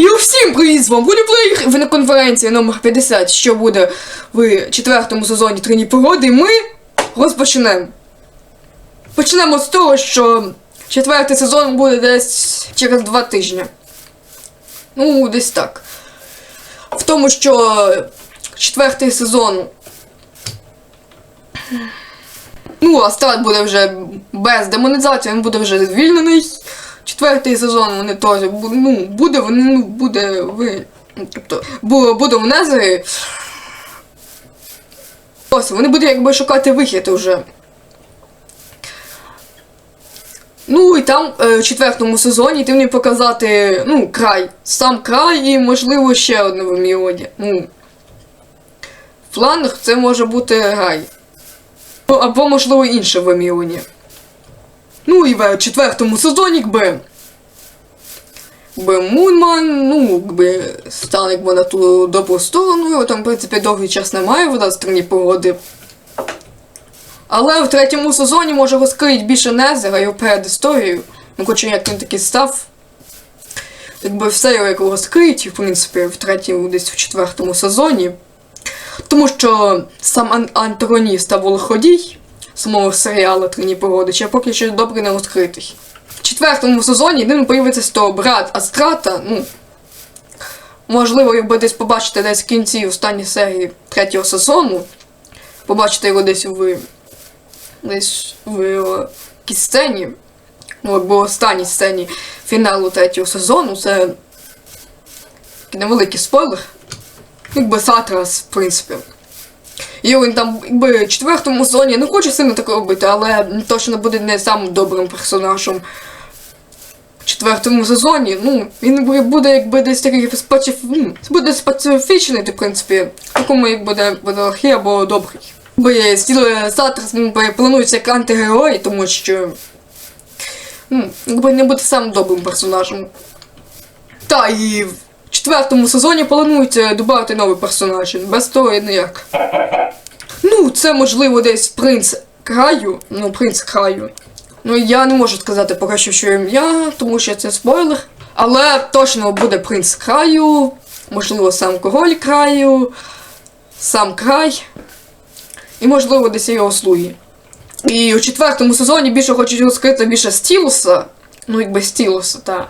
І всім привіт, з вами на конференції номер 50, що буде в четвертому сезоні Трині погоди, і ми розпочнемо. Почнемо з того, що четвертий сезон буде десь через два тижні. Ну, десь так. В тому, що четвертий сезон. Ну, а старт буде вже без демонізації, він буде вже звільнений. Четвертий сезон вони теж ну, буде, вони, ну, буде ви. Тобто, буде в Незері. Ось, вони будуть якби шукати вихід уже. Ну і там е, в четвертому сезоні ти мені показати, ну, край. Сам край і, можливо, ще одне в Міоді. Ну. Фланг це може бути рай. Або, можливо, інше в Еміоні. Ну і в четвертому сезоні, якби. Якби Мунман, ну, якби стане якби на ту добру сторону, його там, в принципі, довгий час немає в настроєнні погоди. Але в третьому сезоні може розкриють більше Незера його перед історією. Ну, хоч як він такий став. Якби все його як розкриють, в принципі, в третьому, десь в четвертому сезоні. Тому що сам ан- антагоніст та волоходій самого серіалу Трині погоди ще поки що добре не розкритий. Четвертому сезоні ним появиться то брат Астрата, ну. Можливо, якби десь побачите десь в кінці останньої серії третього сезону. Побачите його десь в. десь в якійсь сцені. Ну, якби останній сцені фіналу третього сезону. Це невеликий спойлер. Якби Сатрас, в принципі. І він там, якби в четвертому сезоні не хоче сильно так робити, але точно буде не самим добрим персонажем. Четвертому сезоні, ну, він буде якби десь такий специф... ну, буде специфічний, в принципі, в такому як буде буде лохий або добрий. Бо стіл Сатрас ну, якби, планується як антигерой, тому що ну, якби не буде самим добрим персонажем. Та і в четвертому сезоні планується додати нові персонажі. Без того ніяк. Ну, це можливо десь принц краю. Ну, принц краю. Ну, я не можу сказати поки що, що ім'я, тому що це спойлер. Але точно буде принц краю, можливо, сам король краю, сам край. І можливо десь його слуги. І у четвертому сезоні більше хочуть розкрити більше Стілуса. Ну, якби Стілуса, так.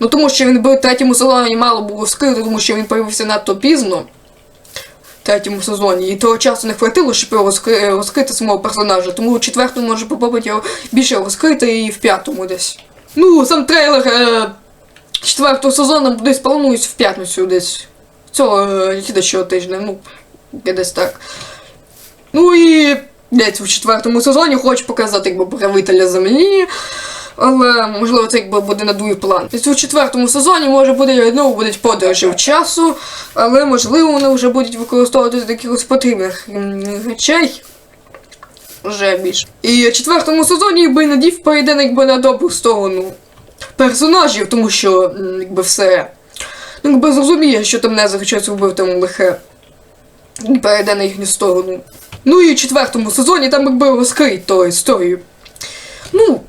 Ну тому що він би в третьому сезоні мало було розкрити, тому що він появився надто пізно. Третьому сезоні. І того часу не хватило, щоб його розкрити самого персонажа. Тому у четвертому може попробувати його більше розкрити і в п'ятому десь. Ну, сам трейлер е- четвертого сезону десь планують в п'ятницю десь. Цього е, тижня, ну, десь так. Ну і десь у четвертому сезоні хочу показати якби правителя землі. Але можливо це якби буде на другий план. Десь у четвертому сезоні може буде знову будуть подорожі в часу, але можливо вони вже будуть використовувати якихось потрібних речей. Вже більше. І в четвертому сезоні якби надів перейде якби на добру сторону персонажів, тому що якби все. Ну, якби зрозуміє, що там не захочеться вбив там лихе. І перейде на їхню сторону. Ну і в четвертому сезоні там якби розкриють ту історію. Ну,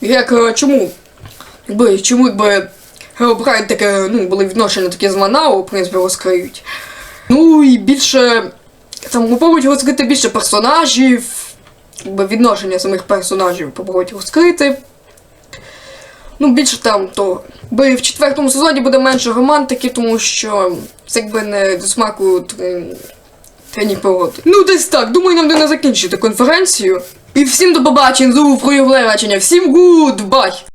як е, чому? Якби, чому якби Геобрайн таке, ну, були відношення такі з Манау, в принципі, розкриють. Ну і більше. Там попробують розкрити більше персонажів, якби відношення самих персонажів попробують розкрити. Ну, більше там то. Бо в четвертому сезоні буде менше романтики, тому що це якби не до смаку тр- трені пороти. Ну, десь так. Думаю, нам не закінчити конференцію. І всім до побачення, знову проявлення. Всім гудбай!